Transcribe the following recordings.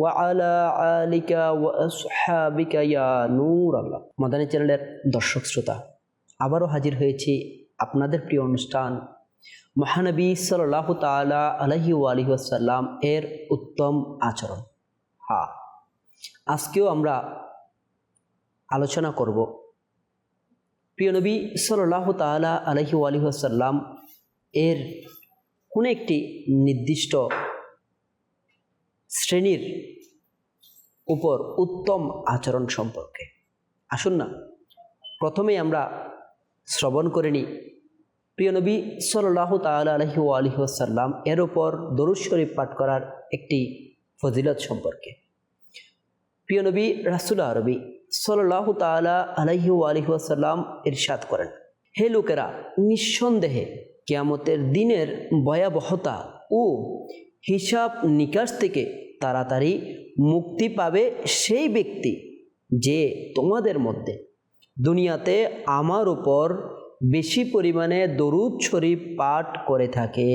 ওয়ালা আলিকা ওয়াসহাবিকা ইয়া নূর আল্লাহ মাদানী চ্যানেলের দর্শক শ্রোতা, আবারও হাজির হয়েছি আপনাদের প্রিয় অনুষ্ঠান মহানবী সাল্লাহ তালা আলহি আলহি আসাল্লাম এর উত্তম আচরণ। হা, আজকেও আমরা আলোচনা করব প্রিয় নবী সাল্লাহ তালা আলহি আলহি আসাল্লাম এর কোনো একটি নির্দিষ্ট শ্রেণির উপর উত্তম আচরণ সম্পর্কে। আসুন না, প্রথমেই আমরা শ্রবণ করে নিই। প্রিয় নবী সাল্লাহ তালা আলহি ও আলহি আসাল্লাম এর ওপর দরুদ পাঠ করার একটি ফজিলত সম্পর্কে। প্রিয় নবী রাসুল আরবি সাল্লাহ তালা আলহি ও আলহি আসাল্লাম ইরশাদ করেন, হে লোকেরা, নিঃসন্দেহে কেয়ামতের দিনের ভয়াবহতা ও হিসাব নিকাশ থেকে তাড়াতাড়ি মুক্তি পাবে সেই ব্যক্তি যে তোমাদের মধ্যে। দুনিয়াতে আমার উপর বেশি পরিমাণে দরুদ শরীফ পাঠ করে থাকে।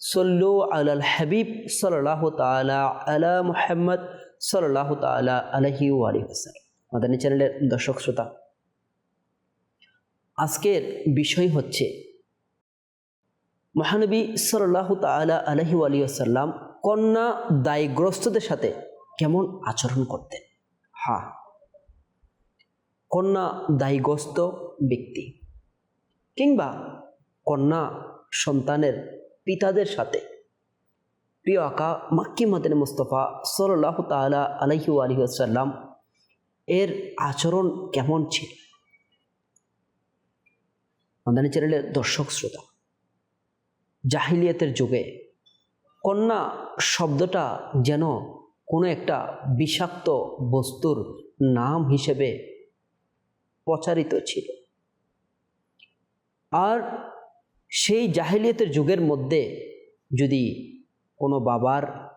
সল্লু আলাল হাবিব সাল্লাহ তালা আলা মুহাম্মদ সাল্লাহ তালা আলহি আলী হাসান মাদানী চ্যানেলের দর্শক শ্রোতা, আজকের বিষয় হচ্ছে মহানবী সাল্লাহ তালা আলহি আলী আসাল্লাম কন্যা দায়গ্রস্তদের সাথে কেমন আচরণ করতেন? হা। কন্যা দায়গ্রস্ত ব্যক্তি কিংবা কন্যা সন্তানের পিতাদের সাথে। প্রিয় আকা মাক্কি মাদিন মুস্তফা সাল্লাহ তালা আলহি আলী আসাল্লাম এর আচরণ কেমন ছিল? মাদানী চ্যানেলের দর্শক, শ্রোতা জাহিলিয়াতের যুগে কন্যা শব্দটা যেন কোনো একটা বিষাক্ত বস্তুর নাম হিসেবে প্রচারিত ছিল। আর সেই জাহিলিয়াতের যুগের মধ্যে যদি কোনো বাবার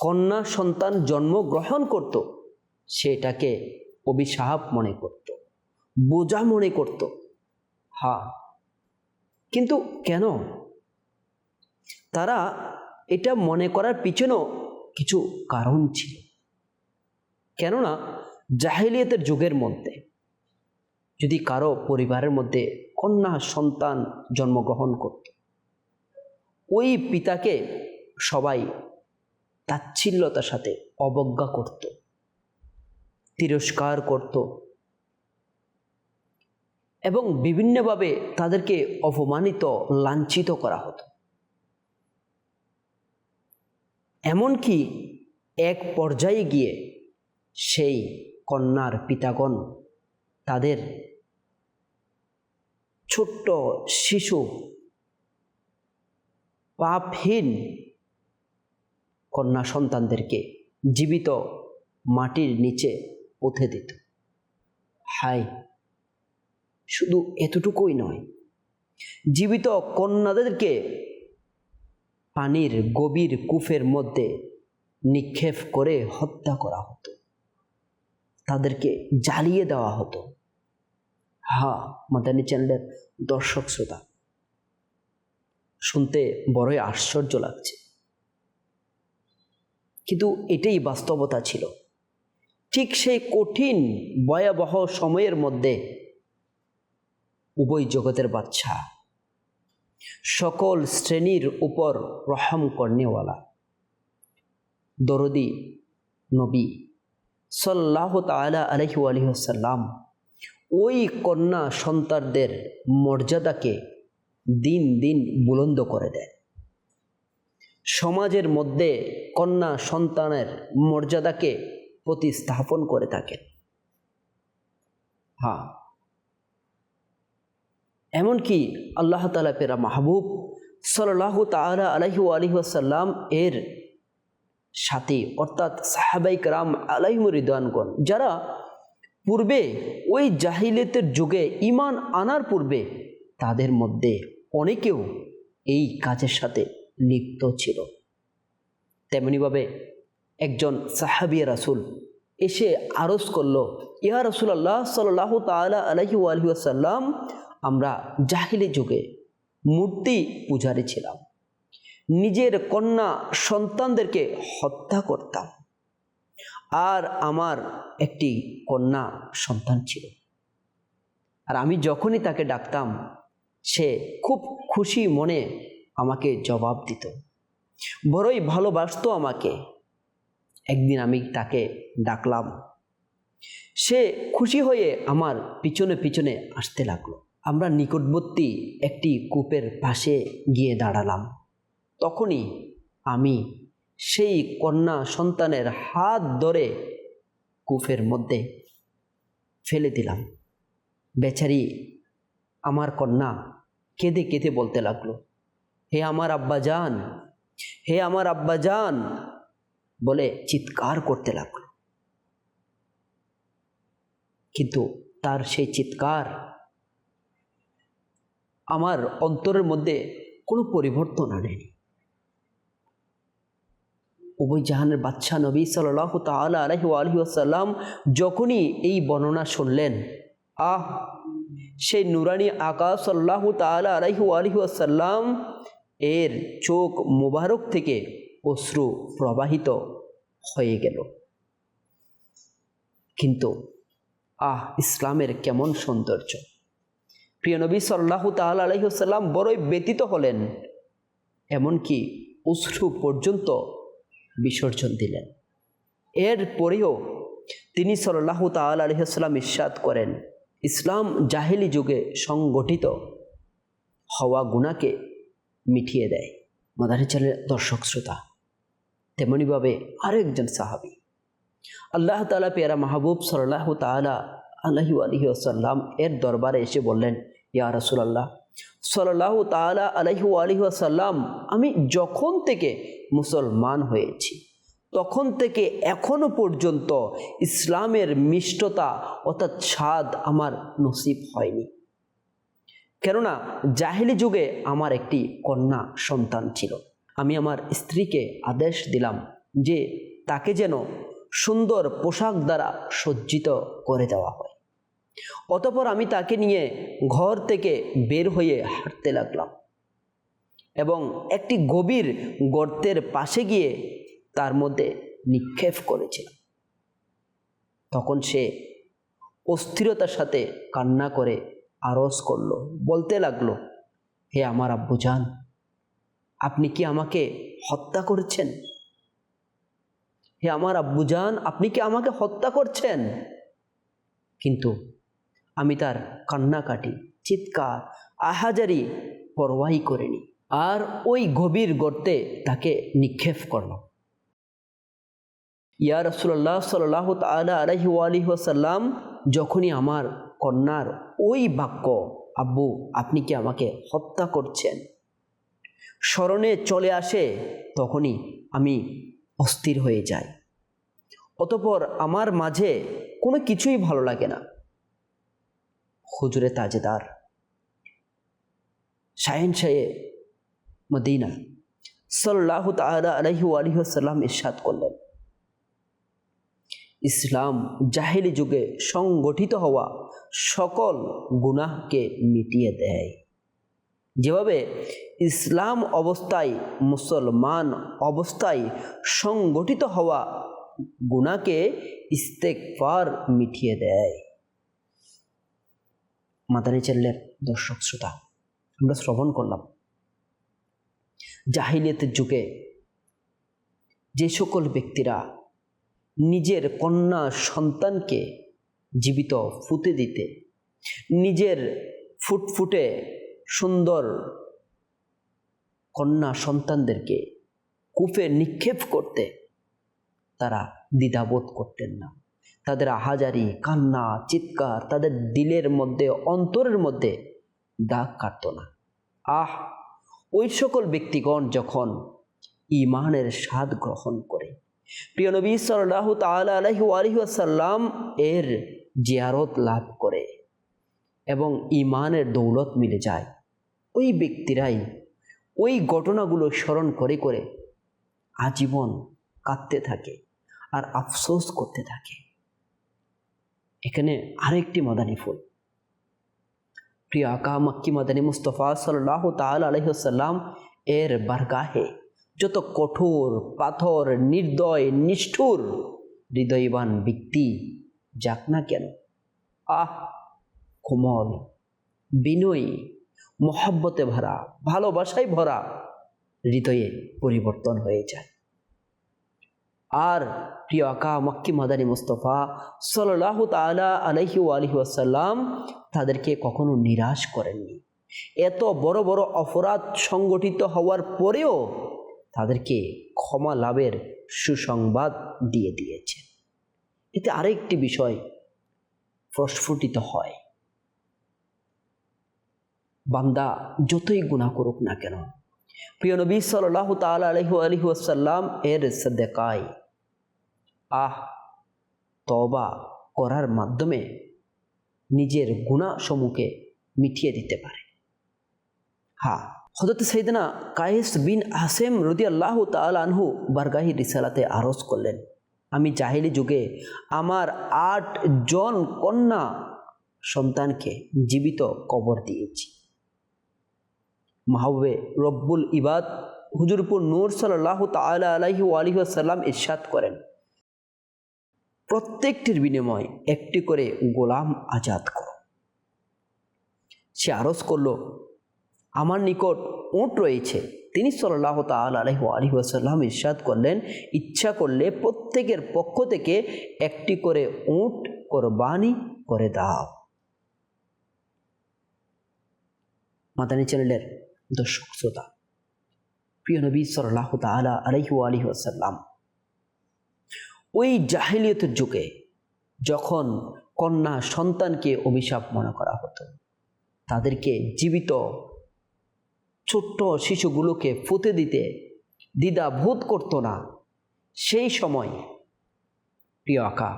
কন্যা সন্তান জন্মগ্রহণ করত, সেটাকে অভিশাপ মনে করত, বোঝা মনে করত। হ্যাঁ কিন্তু কেন? তারা এটা মনে করার পিছনেও কিছু কারণ ছিল। কেননা জাহিলিয়াতের যুগের মধ্যে যদি কারও পরিবারের মধ্যে কন্যা সন্তান জন্মগ্রহণ করত, ওই পিতাকে সবাই তাচ্ছিল্যতার সাথে অবজ্ঞা করত, তিরস্কার করত এবং বিভিন্নভাবে তাদেরকে অপমানিত, লাঞ্ছিত করা হতো। এমনকি এক পর্যায়ে গিয়ে সেই কন্যার পিতাগণ, তাদের ছোট্ট শিশু পাপহীন কন্যা সন্তানদেরকে জীবিত মাটির নিচে উঠে দিত। হাই শুধু এতটুকুই নয়, জীবিত কন্যাদেরকে পানির গভীর কূপের মধ্যে নিক্ষেপ করে হত্যা করা হতো। তাদেরকে জ্বালিয়ে দেওয়া হতো। হা, মাদানী চ্যানেলের দর্শক শ্রোতা, শুনতে বড়ই আশ্চর্য লাগছে। কিন্তু এটাই বাস্তবতা ছিল। ঠিক সেই কঠিন, ভয়াবহ সময়ের মধ্যে উভয় জগতের বাচ্চা সকল শ্রেণির উপর রহম করনেওয়ালা। দরদি, নবী সাল্লাহ তালা আলহি আলহিসাল্লাম ওই কন্যা সন্তানদের মর্যাদাকে দিন দিন বুলন্দ করে দেয়। সমাজের মধ্যে কন্যা সন্তানের মর্যাদাকে প্রতিস্থাপন করে থাকেন। হ্যাঁ এমনকি আল্লাহ তালা পেরা মাহবুব সাল্লাহ তালা আলহি আলহি আসাল্লাম এর সাথে, অর্থাৎ সাহাবাইক রাম আলাইমরিদানগণ যারা পূর্বে ওই জাহিলিয়তের যুগে ইমান আনার পূর্বে তাদের মধ্যে অনেকেও এই কাজের সাথে লিপ্ত ছিল। তেমনিভাবে একজন সাহাবিয়া রাসুল এসে আরজ করল, ইয়া রসুল আল্লাহ সাল্লাহ তালা আলহি আলহিসাল্লাম আমরা জাহিলি যুগে মূর্তি পূজারি ছিলাম। নিজের কন্যা সন্তানদেরকে হত্যা করতাম। আর আমার একটি কন্যা সন্তান ছিল। আর আমি যখনই তাকে ডাকতাম, সে খুব খুশি মনে আমাকে জবাব দিত। বড়ই ভালোবাসতো আমাকে। একদিন আমি তাকে ডাকলাম। সে খুশি হয়ে আমার পিছনে পিছনে আসতে লাগল। আমরা নিকটবর্তী একটি কূপের পাশে গিয়ে দাঁড়ালাম। তখনই আমি সেই কন্যা সন্তানের হাত ধরে কূপের মধ্যে ফেলে দিলাম। বেচারি আমার কন্যা কেঁদে কেঁদে বলতে লাগল, হে আমার আব্বা যান হে আমার আব্বা যান বলে চিৎকার করতে লাগল। কিন্তু তার সেই চিৎকার আমার অন্তরের মধ্যে কোনো পরিবর্তন আনেনি। উভয় জাহানের বাচ্চা নবী সাল্লাহ তালা আলহি আলহি আসাল্লাম যখনই এই বর্ণনা শুনলেন, আহ, সেই নুরানি আকাশ সাল্লাহ তালা আলহি আলহি আসাল্লাম এর চোখ মোবারক থেকে অশ্রু প্রবাহিত হয়ে গেল। কিন্তু, আহ, ইসলামের কেমন সৌন্দর্য! প্রিয় নবী সাল্লাহ তাল আলহিসাল্লাম বড়ই ব্যতীত হলেন, এমনকি অশ্রু পর্যন্ত বিসর্জন দিলেন। এর পরেও তিনি সাল্লাহ তাল আলহিসাল্লাম ইস্বাদ করেন, ইসলাম জাহেলি যুগে সংগঠিত হওয়া গুণাকে মিটিয়ে দেয়। মাদারি চ্যানেলের দর্শক শ্রোতা তেমনিভাবে আরও একজন সাহাবি। আল্লাহ তালা পেয়ারা মাহবুব সাল্লাহ তালা আলহি আলহি এর দরবারে এসে বললেন ইয়া রসুলাল্লাহ। সাল্লাহ তালা আলহি আলহি আসাল্লাম আমি যখন থেকে মুসলমান হয়েছি, তখন থেকে এখনও পর্যন্ত ইসলামের মিষ্টতা অর্থাৎ স্বাদ আমার নসিব হয়নি। কেননা জাহিলি যুগে আমার একটি কন্যা সন্তান ছিল। আমি আমার স্ত্রীকে আদেশ দিলাম যে তাকে যেন সুন্দর পোশাক দ্বারা সজ্জিত করে দেওয়া হয়। অতপর আমি তাকে নিয়ে ঘর থেকে বের হয়ে হাঁটতে লাগলাম এবং একটি গভীর গর্তের পাশে গিয়ে তার মধ্যে নিক্ষেপ করেছিলাম। তখন সে অস্থিরতার সাথে কান্না করে আরজ করল, বলতে লাগল, হে আমার আব্বুজান, আপনি কি আমাকে হত্যা করছেন? হে আমার আব্বুজান, আপনি কি আমাকে হত্যা করছেন? কিন্তু আমি তার কান্নাকাটি, চিৎকার, আহাজারি পরোয়াই করিনি। আর ওই গভীর গর্তে তাকে নিক্ষেপ করলাম ইয়া রসুল্লাহ সাল্লাহ তালা আলহি আলহিহাসাল্লাম যখনই আমার কন্যার ওই বাক্য, আব্বু, আপনি কি আমাকে হত্যা করছেন? স্মরণে চলে আসে, তখনই আমি অস্থির হয়ে যাই। অতপর আমার মাঝে কোনো কিছুই ভালো লাগে না। হুজুরে তাজেদার। শাহিন শাহে মদিনা সাল্লাহ তালা আলহি করলেন। ইসলাম জাহেলি যুগে সংগঠিত হওয়া সকল গুনাহকে মিটিয়ে দেয়। যেভাবে ইসলাম অবস্থায়, মুসলমান অবস্থায় সংগঠিত হওয়া গুণাকে ইস্তেকফার মিটিয়ে দেয়। মাদানী চ্যানেলের দর্শক শ্রোতা, আমরা শ্রবণ করলাম। জাহিলিয়তের যুগে যে সকল ব্যক্তিরা নিজের কন্যা সন্তানকে জীবিত ফুতে দিতে, নিজের ফুটফুটে সুন্দর কন্যা সন্তানদেরকে কূপে নিক্ষেপ করতে তারা দ্বিধাবোধ করতেন না। তাদের আহাজারি কান্না, চিৎকার তাদের দিলের মধ্যে, অন্তরের মধ্যে দাগ কাটত না। আহ, ওই সকল ব্যক্তিগণ যখন ইমানের স্বাদ গ্রহণ করে, প্রিয় নবী সাল্লাহ তাল আলহি আলহিহাসাল্লাম এর জিয়ারত লাভ করে এবং ইমানের দৌলত মিলে যায়, ওই ব্যক্তিরাই ওই ঘটনাগুলো স্মরণ করে করে আজীবন কাঁদতে থাকে আর আফসোস করতে থাকে। এখানে আরেকটি মাদানী ফুল। প্রিয় আকা মক্কি মাদানী মুস্তফা সাল্লাহ তাল আলহিসাল্লাম এর বারগাহে যত কঠোর, পাথর, নির্দয়, নিষ্ঠুর, হৃদয়বান ব্যক্তি যাক না কেন, আহ, কোমল, বিনয়ী, মহাব্বতে ভরা, ভালোবাসায় ভরা হৃদয়ে পরিবর্তন হয়ে যায়। আর প্রিয় আকা মক্কি মাদানী মুস্তফা সাল্লাহ তালা আলহি আলহি আসাল্লাম তাদেরকে কখনো নিরাশ করেননি। এত বড় বড় অপরাধ সংগঠিত হওয়ার পরেও তাদেরকে ক্ষমা লাভের সুসংবাদ দিয়ে দিয়েছেন এতে আরেকটি বিষয় প্রস্ফুটিত হয়। বান্দা যতই গুণা করুক না কেন প্রিয় নবী সাল্লাহ তাল আলহু আলহু আসাল্লাম এর সদেকায়। আহ তবা করার মাধ্যমে নিজের গুণা সমূহকে মিটিয়ে দিতে পারে। হ্যাঁ হজরত সৈদনা কায়েস বিন হাসেম রদি আল্লাহ তাল আনহু বারগাহি রিসালাতে আরজ করলেন, আমি জাহিলি যুগে আমার আট জন কন্যা সন্তানকে জীবিত কবর দিয়েছি। মাহবে রব্বুল ইবাদ হুজুরপুর নূর সাল্লাহ তালা আলাহি আলিহাসাল্লাম ইরশাদ করেন। প্রত্যেকটির বিনিময় একটি করে গোলাম আজাদ করো। সে আরজ করল, আমার নিকট উঁট রয়েছে। তিনি সাল্লাহ তাল আলহ আলী আসাল্লাম ইরশাদ করলেন। ইচ্ছা করলে প্রত্যেকের পক্ষ থেকে একটি করে উঁট কোরবানি করে দাও। মাদানী চ্যানেলের দর্শক শ্রোতা প্রিয় নবী সাল্লাহ তালা আলহু আলী আসাল্লাম ওই জাহিলিয়তের যুগে যখন কন্যা সন্তানকে অভিশাপ মনে করা হতো, তাদেরকে জীবিত ছোট্ট শিশুগুলোকে ফুতে দিতে দ্বিধা বোধ করতো না। সেই সময় প্রিয় আকা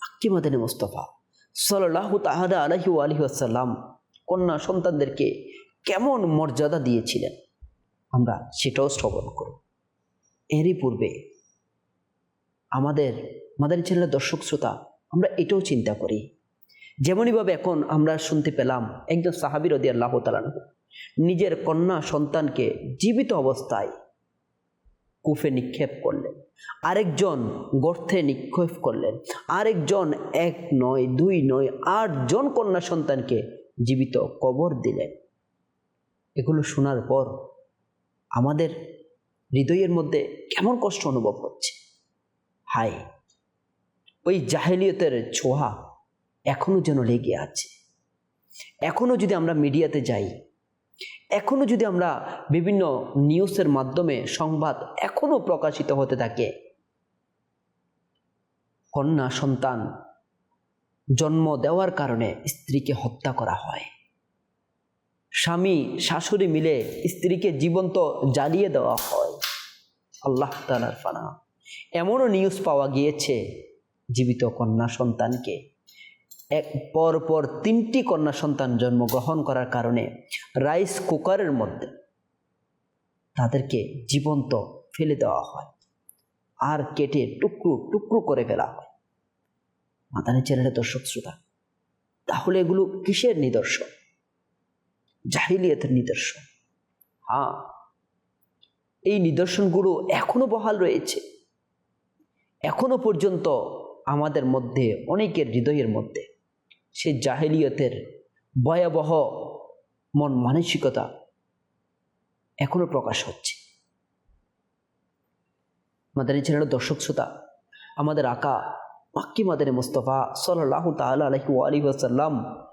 আকিমাদিন মুস্তফা সাল্লাহ তাহাদা আলহি আলহি আসাল্লাম কন্যা সন্তানদেরকে কেমন মর্যাদা দিয়েছিলেন? আমরা সেটাও শ্রবণ করব। এরই পূর্বে আমাদের আমাদের ছেলের দর্শক শ্রোতা, আমরা এটাও চিন্তা করি। যেমনইভাবে এখন আমরা শুনতে পেলাম একজন সাহাবির রদি আল্লাহ তালানহ নিজের কন্যা সন্তানকে জীবিত অবস্থায় কুফে নিক্ষেপ করলেন। আরেকজন গর্থে নিক্ষেপ করলেন। আরেকজন এক নয়, দুই নয় আটজন কন্যা সন্তানকে জীবিত কবর দিলেন। এগুলো শোনার পর আমাদের হৃদয়ের মধ্যে কেমন কষ্ট অনুভব হচ্ছে। হায়, ওই জাহেলিয়তের ছোঁয়া এখনও যেন লেগে আছে। এখনও যদি আমরা মিডিয়াতে যাই এখনও যদি আমরা বিভিন্ন নিউজের মাধ্যমে সংবাদ এখনও প্রকাশিত হতে থাকে, কন্যা সন্তান জন্ম দেওয়ার কারণে স্ত্রীকে হত্যা করা হয়। স্বামী, শাশুড়ি মিলে স্ত্রীকে জীবন্ত জ্বালিয়ে দেওয়া হয়। আল্লাহ তালার ফানা। এমনও নিউজ পাওয়া গিয়েছে, জীবিত কন্যা সন্তানকে। এক পর পর তিনটি কন্যা সন্তান জন্মগ্রহণ করার কারণে রাইস কুকারের মধ্যে তাদেরকে জীবন্ত ফেলে দেওয়া হয় আর কেটে টুকরো টুকরো করে ফেলা হয়। মাতানি চ্যানেলে দর্শক শ্রোতা, তাহলে এগুলো কিসের নিদর্শন? জাহিলিয়াতের নিদর্শন। হ্যাঁ এই নিদর্শনগুলো এখনও বহাল রয়েছে। এখনও পর্যন্ত আমাদের মধ্যে, অনেকের হৃদয়ের মধ্যে সে জাহেলিয়তের ভয়াবহ মন মানসিকতা এখনও প্রকাশ হচ্ছে। মাদানী চ্যানেলের দর্শক শ্রোতা, আমাদের আকা মাক্কি মাদানী মুস্তফা সাল্লাহ তালা আলহি আলী আসাল্লাম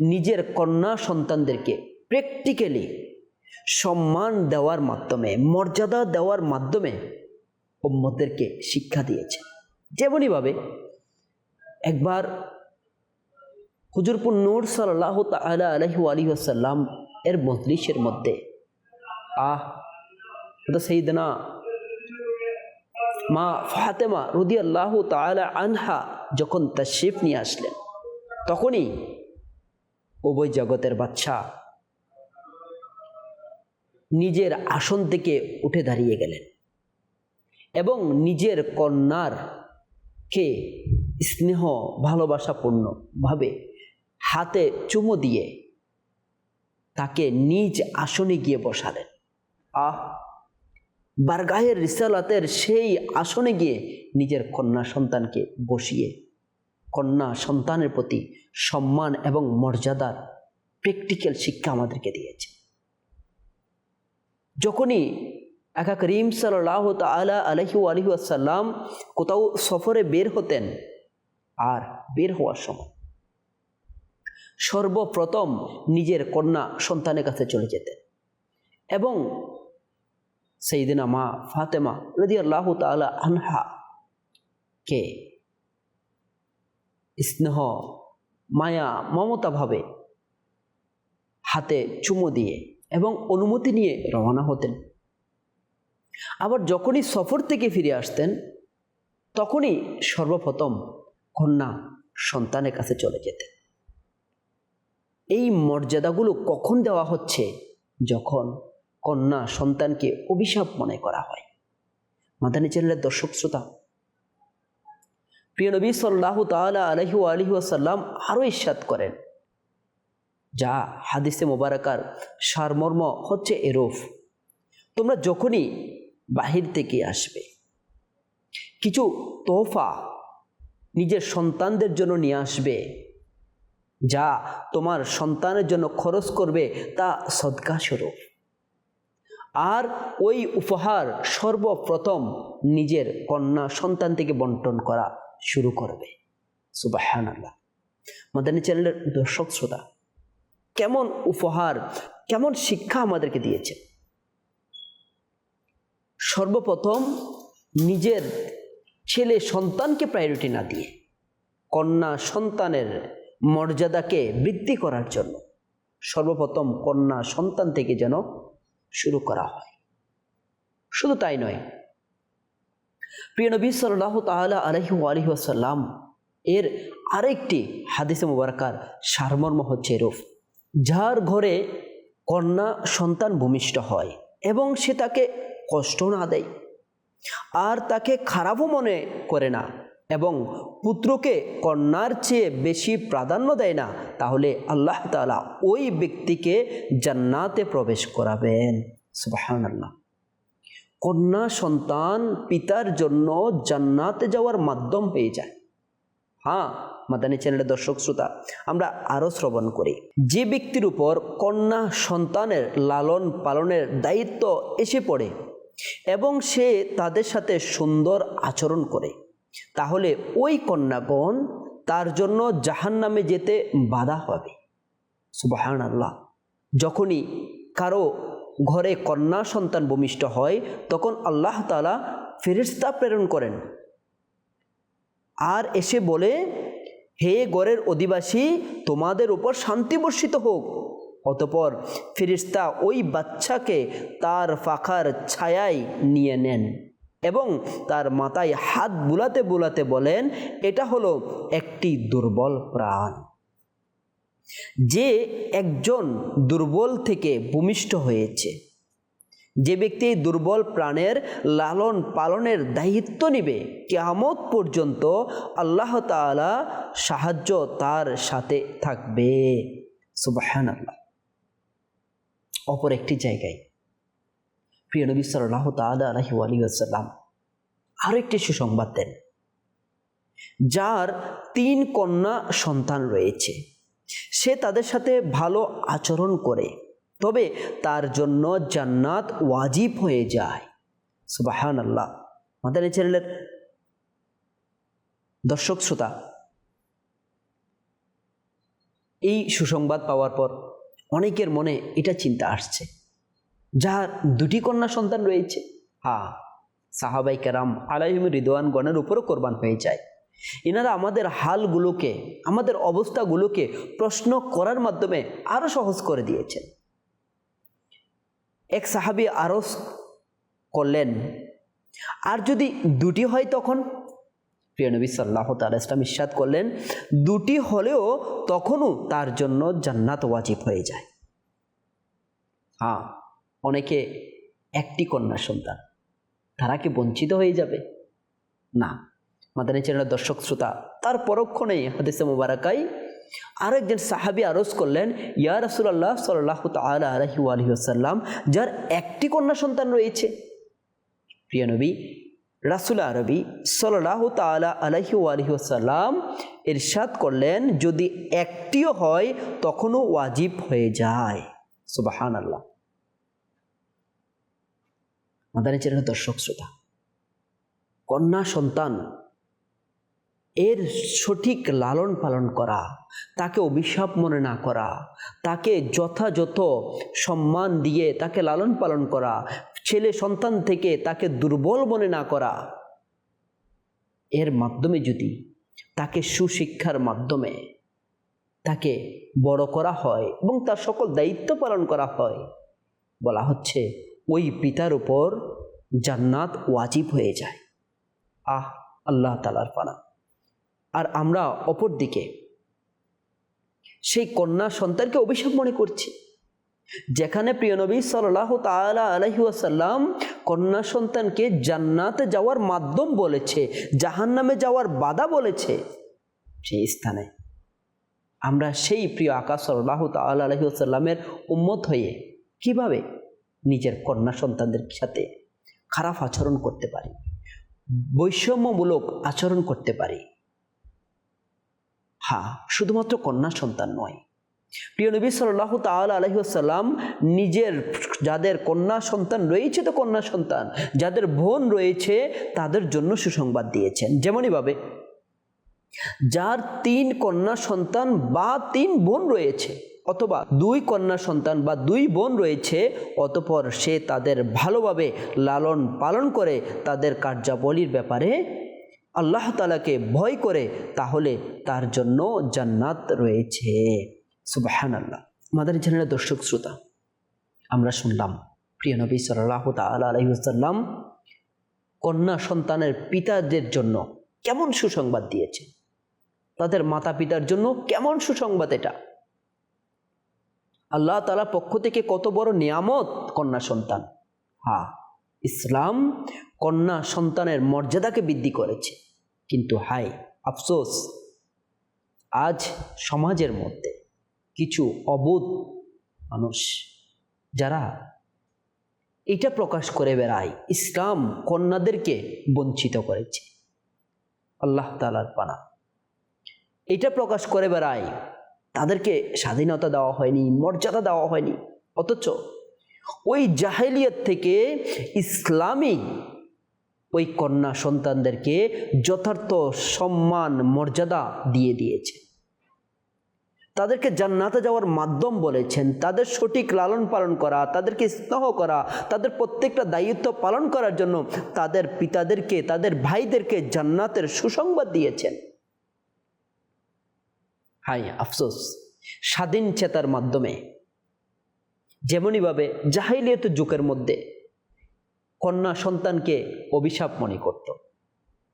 নিজের কন্যা সন্তানদেরকে প্র্যাকটিক্যালি সম্মান দেওয়ার মাধ্যমে, মর্যাদা দেওয়ার মাধ্যমে উম্মদেরকে শিক্ষা দিয়েছে। যেমনইভাবে একবার হুজুরপুর নূর সাল্লাহ তালা আলহি আলী আসাল্লাম এর মজলিসের মধ্যে, আহ সেইদিনা মা ফাতেমা রুদি আল্লাহ তালা আনহা যখন তাশরিফ নিয়ে আসলেন, তখনই উভয় জগতের বাচ্চা নিজের আসন থেকে উঠে দাঁড়িয়ে গেলেন এবং নিজের কন্যার কে স্নেহ ভালোবাসাপূর্ণভাবে হাতে চুমো দিয়ে তাকে নিজ আসনে গিয়ে বসালেন। আহ, বারগাহের রিসালাতের সেই আসনে গিয়ে নিজের কন্যা সন্তানকে বসিয়ে কন্যা সন্তানের প্রতি সম্মান এবং মর্যাদার প্র্যাকটিক্যাল শিক্ষা আমাদেরকে দিয়েছে। যখনই একা করিম সাল্লাহ তালা আলহি আলহি আসাল্লাম কোথাও সফরে বের হতেন, আর বের হওয়ার সময় সর্বপ্রথম নিজের কন্যা সন্তানের কাছে চলে যেতেন। এবং সেইদিনা মা ফাতেমা রদি আল্লাহ তালা আনহা কে স্নেহ, মায়া, মমতাভাবে হাতে চুমো দিয়ে এবং অনুমতি নিয়ে রওনা হতেন। আবার যখনই সফর থেকে ফিরে আসতেন, তখনই সর্বপ্রথম কন্যা সন্তানের কাছে চলে যেতেন। এই মর্যাদাগুলো কখন দেওয়া হচ্ছে? যখন কন্যা সন্তানকে অভিশাপ মনে করা হয়। মাদানী চ্যানেলের দর্শক শ্রোতা, প্রিয় নবী সাল্লাহ তালা আলহি আলহি আসাল্লাম আরও ইস্বাদ করেন। যা হাদিসে মোবারকার সারমর্ম হচ্ছে এরফ তোমরা যখনই বাহির থেকে আসবে, কিছু তোহফা নিজের সন্তানদের জন্য নিয়ে আসবে, যা তোমার সন্তানের জন্য খরচ করবে তা সদকা স্বরূপ। আর ওই উপহার সর্বপ্রথম নিজের কন্যা সন্তান থেকে বন্টন করা শুরু করবে। আল্লাহ মাদানী চ্যানেলের দর্শক শ্রোতা কেমন উপহার, কেমন শিক্ষা আমাদেরকে দিয়েছে? সর্বপ্রথম নিজের ছেলে সন্তানকে প্রায়োরিটি না দিয়ে, কন্যা সন্তানের মর্যাদাকে বৃদ্ধি করার জন্য সর্বপ্রথম কন্যা সন্তান থেকে যেন শুরু করা হয়। শুধু তাই নয়, প্রিয় নবী সাল্লাহ তালা আলহি আলহি এর আরেকটি হাদিসে মুবারকার সারমর্ম হচ্ছে রূপ যার ঘরে কন্যা সন্তান ভূমিষ্ঠ হয় এবং সে তাকে কষ্ট না দেয়। আর তাকে খারাপও মনে করে না এবং পুত্রকে কন্যার চেয়ে বেশি প্রাধান্য দেয় না, তাহলে আল্লাহ তালা ওই ব্যক্তিকে জান্নাতে প্রবেশ করাবেন। আল্লাহ কন্যা সন্তান পিতার জন্য জান্নাতে যাওয়ার মাধ্যম হয়ে যায়। হ্যাঁ মাদানী চ্যানেলের দর্শক শ্রোতা, আমরা আরও শ্রবণ করি। যে ব্যক্তির উপর কন্যা সন্তানের লালন পালনের দায়িত্ব এসে পড়ে এবং সে তাদের সাথে সুন্দর আচরণ করে, তাহলে ওই কন্যাগণ তার জন্য জাহান নামে যেতে বাধা হবে। সুবাহান আল্লাহ যখনই কারও ঘরে কন্যা সন্তান ভূমিষ্ঠ হয়, তখন আল্লাহ তালা ফেরিস্তা প্রেরণ করেন। আর এসে বলে হে গড়ের অধিবাসী, তোমাদের উপর শান্তি বর্ষিত হোক। অতপর ফিরিস্তা ওই বাচ্চাকে তার ফাঁকার ছায়ায় নিয়ে নেন এবং তার মাথায় হাত বুলাতে বুলাতে বলেন, এটা হলো একটি দুর্বল প্রাণ। যে একজন দুর্বল থেকে ভূমিষ্ঠ হয়েছে। যে ব্যক্তি দুর্বল প্রাণের লালন পালনের দায়িত্ব নেবে, কেয়ামত পর্যন্ত আল্লাহ তালা সাহায্য তার সাথে থাকবে। সুবাহান আল্লাহ অপর একটি জায়গায় প্রিয় নবী সাল্লাহ তালা আলহি আলী আরও একটি সুসংবাদ দেন, যার তিন কন্যা সন্তান রয়েছে। সে তাদের সাথে ভালো আচরণ করে। তবে তার জন্য জান্নাত ওয়াজিব হয়ে যায়। সুবাহান আল্লাহ এই চ্যানেলের দর্শক শ্রোতা, এই সুসংবাদ পাওয়ার পর অনেকের মনে এটা চিন্তা আসছে, যার দুটি কন্যা সন্তান রয়েছে। হা সাহাবাই কেরাম আলাইম রিদওয়ান গণের উপরও কোরবান হয়ে যায়। এনারা আমাদের হালগুলোকে, আমাদের অবস্থাগুলোকে প্রশ্ন করার মাধ্যমে আরও সহজ করে দিয়েছেন। এক সাহাবি আরস করলেন, আর যদি দুটি হয় তখন? প্রিয়নবী সাল্লাহ তাল ইসলাম ইস্বাদ করলেন, দুটি হলেও তখনও তার জন্য জান্নাত ওয়াজিব হয়ে যায়। হ্যাঁ অনেকে একটি কন্যা সন্তান, তারা কি বঞ্চিত হয়ে যাবে? না। মাদানী চ্যানেলের দর্শক শ্রোতা, তার পরক্ষণেই হাদিসে মুবারাকাই আরও একজন সাহাবি আরজ করলেন, ইয়া রসুল্লাহ সাল্লাহ তাল আলহি যার একটি কন্যা সন্তান রয়েছে। প্রিয় নবী, রাসুল আরবি সাল্লাহ তালা আলহি আলহি আসাল্লাম ইরশাদ করলেন, যদি একটিও হয়, তখনও ওয়াজিব হয়ে যায়। সুবাহান আল্লাহ মাদানী চ্যানেলের দর্শক শ্রোতা, কন্যা সন্তান এর সঠিক লালন পালন করা, তাকে অভিশাপ মনে না করা, তাকে যথাযথ সম্মান দিয়ে তাকে লালন পালন করা, ছেলে সন্তান থেকে তাকে দুর্বল মনে না করা। এর মাধ্যমে যদি তাকে সুশিক্ষার মাধ্যমে তাকে বড় করা হয় এবং তার সকল দায়িত্ব পালন করা হয়, বলা হচ্ছে ওই পিতার উপর জান্নাত ওয়াজিব হয়ে যায়। আহ, আল্লাহ তালার পানা আর আমরা অপর দিকে সেই কন্যা সন্তানকে অভিশাপ মনে করছি। যেখানে প্রিয় নবী সাল্লাহ তালা আলহিউসাল্লাম কন্যা সন্তানকে জান্নাতে যাওয়ার মাধ্যম বলেছে জাহান নামে যাওয়ার বাধা বলেছে, সেই স্থানে। আমরা সেই প্রিয় আকাশ সাল্লাহ তাল্লাহ আলহিউসাল্লামের উম্মত হয়ে কীভাবে নিজের কন্যা সন্তানদের সাথে খারাপ আচরণ করতে পারি, বৈষম্যমূলক আচরণ করতে পারি হ্যাঁ শুধুমাত্র কন্যা সন্তান নয়। প্রিয় নবী সাল্লাহ তাল আলহিহাসাল্লাম নিজের, যাদের কন্যা সন্তান রয়েছে তো কন্যা সন্তান, যাদের বোন রয়েছে তাদের জন্য সুসংবাদ দিয়েছেন। যেমনইভাবে যার তিন কন্যা সন্তান বা তিন বোন রয়েছে, অথবা দুই কন্যা সন্তান বা দুই বোন রয়েছে, অতপর সে তাদের ভালোভাবে লালন পালন করে তাদের কার্যাবলীর ব্যাপারে আল্লাহ তালাকে ভয় করে, তাহলে তার জন্য জান্নাত রয়েছে। সুবাহান আল্লাহ মাদারি চ্যানেলের দর্শক শ্রোতা, আমরা শুনলাম, প্রিয় নবী সাল্লাহ তাল আলহিহাসাল্লাম কন্যা সন্তানের পিতাদের জন্য কেমন সুসংবাদ দিয়েছে? তাদের মাতা পিতার জন্য কেমন সুসংবাদ এটা? আল্লাহ তালা পক্ষ থেকে কত বড় নিয়ামত কন্যা সন্তান? হ্যাঁ ইসলাম কন্যা সন্তানের মর্যাদাকে বৃদ্ধি করেছে। কিন্তু হাই আফসোস, আজ সমাজের মধ্যে কিছু অবোধ মানুষ, যারা এটা প্রকাশ করে বেড়ায়, ইসলাম কন্যাদেরকে বঞ্চিত করেছে। আল্লাহ তালার পানা। এটা প্রকাশ করে বেড়ায়, তাদেরকে স্বাধীনতা দেওয়া হয়নি, মর্যাদা দেওয়া হয়নি। অথচ ওই জাহেলিয়ত থেকে ইসলামী ওই কন্যা সন্তানদেরকে যথার্থ সম্মান, মর্যাদা দিয়ে দিয়েছে। তাদেরকে জান্নাতে যাওয়ার মাধ্যম বলেছেন। তাদের সঠিক লালন পালন করা, তাদেরকে স্নেহ করা, তাদের প্রত্যেকটা দায়িত্ব পালন করার জন্য তাদের পিতাদেরকে, তাদের ভাইদেরকে জান্নাতের সুসংবাদ দিয়েছেন। হাই আফসোস। স্বাধীন চেতার মাধ্যমে যেমনইভাবে জাহিলিয়ত যুগের মধ্যে কন্যা সন্তানকে অভিশাপ মনে করত।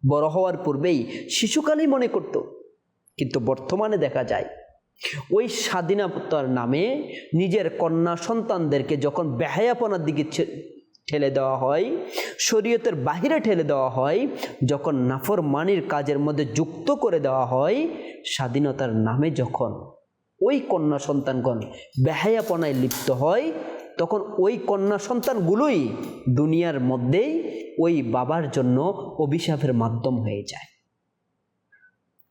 বড় হওয়ার পূর্বেই শিশুকালেই মনে করত। কিন্তু বর্তমানে দেখা যায়, ওই স্বাধীনতার নামে নিজের কন্যা সন্তানদেরকে যখন বেহায়াপনার দিকে ঠেলে দেওয়া হয়, শরীয়তের বাহিরে ঠেলে দেওয়া হয়, যখন নাফর মানির কাজের মধ্যে যুক্ত করে দেওয়া হয়, স্বাধীনতার নামে যখন ওই কন্যা সন্তানগণ বেহায়াপনায় লিপ্ত হয় তখন ওই কন্যা সন্তানগুলোই দুনিয়ার মধ্যেই ওই বাবার জন্য অভিশাপের মাধ্যম হয়ে যায়।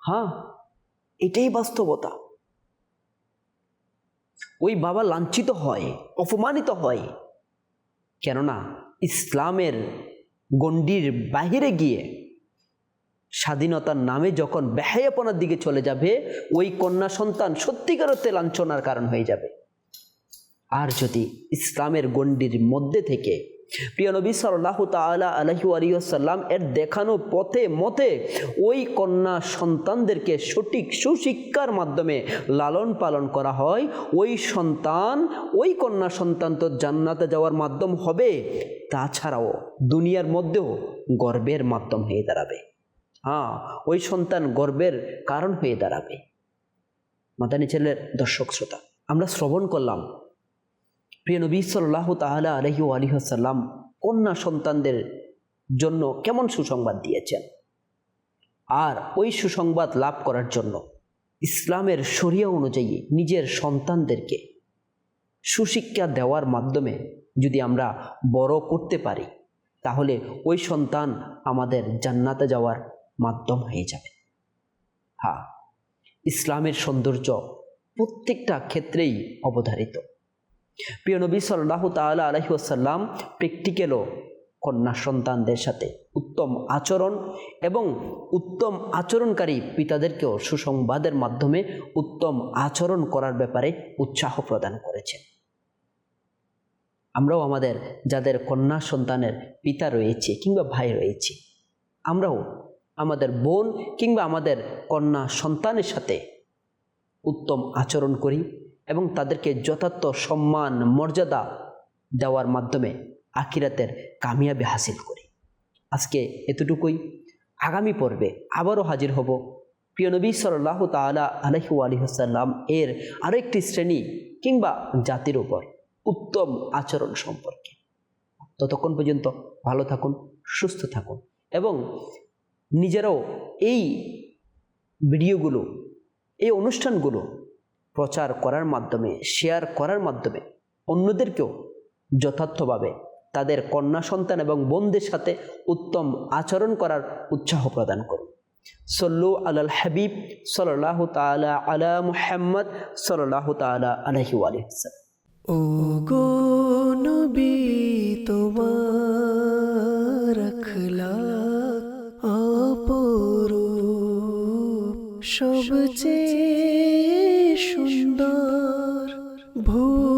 হ্যাঁ এটাই বাস্তবতা। ওই বাবা লাঞ্ছিত হয়, অপমানিত হয়। কেননা ইসলামের গণ্ডির বাহিরে গিয়ে স্বাধীনতার নামে যখন বেহায়াপনার দিকে চলে যাবে, ওই কন্যা সন্তান সত্যিকার অর্থে লাঞ্ছনার কারণ হয়ে যাবে। আর যদি ইসলামের গণ্ডির মধ্যে থেকে প্রিয় নবী সাল্লাহ তালা আলহু আলিয়াল্লাম এর দেখানো পথে মতে ওই কন্যা সন্তানদেরকে সঠিক সুশিক্ষার মাধ্যমে লালন পালন করা হয়, ওই সন্তান, ওই কন্যা সন্তান তো জান্নাতে যাওয়ার মাধ্যম হবে। তাছাড়াও দুনিয়ার মধ্যেও গর্বের মাধ্যম হয়ে দাঁড়াবে। হ্যাঁ ওই সন্তান গর্বের কারণ হয়ে দাঁড়াবে। মাদানী ছেলের দর্শক শ্রোতা, আমরা শ্রবণ করলাম প্রিয় নবী সাল্লাহ তাহলা আলহি আলিহাসাল্লাম কন্যা সন্তানদের জন্য কেমন সুসংবাদ দিয়েছেন? আর ওই সুসংবাদ লাভ করার জন্য ইসলামের শরিয়া অনুযায়ী নিজের সন্তানদেরকে সুশিক্ষা দেওয়ার মাধ্যমে যদি আমরা বড় করতে পারি, তাহলে ওই সন্তান আমাদের জান্নাতে যাওয়ার মাধ্যম হয়ে যাবে। হ্যাঁ ইসলামের সৌন্দর্য প্রত্যেকটা ক্ষেত্রেই অবধারিত। প্রিয় নবী সাল্লাহ তাল আলহিউসাল্লাম প্র্যাকটিক্যালও কন্যা সন্তানদের সাথে উত্তম আচরণ এবং উত্তম আচরণকারী পিতাদেরকেও সুসংবাদের মাধ্যমে উত্তম আচরণ করার ব্যাপারে উৎসাহ প্রদান করেছেন। আমরাও আমাদের যাদের কন্যা সন্তানের পিতা রয়েছে কিংবা ভাই রয়েছে, আমরাও আমাদের বোন কিংবা আমাদের কন্যা সন্তানের সাথে উত্তম আচরণ করি। এবং তাদেরকে যথার্থ সম্মান, মর্যাদা দেওয়ার মাধ্যমে আখিরাতের কামিয়াবি হাসিল করি। আজকে এতটুকুই। আগামী পর্বে আবারও হাজির হব প্রিয় নবী সাল্লাহ তালা আলহু আলহিহাসাল্লাম এর আরও একটি শ্রেণি কিংবা জাতির উপর উত্তম আচরণ সম্পর্কে। ততক্ষণ পর্যন্ত ভালো থাকুন, সুস্থ থাকুন এবং নিজেরাও এই ভিডিওগুলো, এই অনুষ্ঠানগুলো প্রচার করার মাধ্যমে শেয়ার করার মাধ্যমে অন্যদেরকেও যথার্থভাবে তাদের কন্যা সন্তান এবং বোনদের সাথে উত্তম আচরণ করার উৎসাহ প্রদান করুন। সল্লু আলাল হাবিব সাল্লাহ তালা আলা মুহাম্মদ সাল্লাহ তালা আলহি আলহিসাম ও গো তোমার রাখলা সবচেয়ে সুন্দর ভূ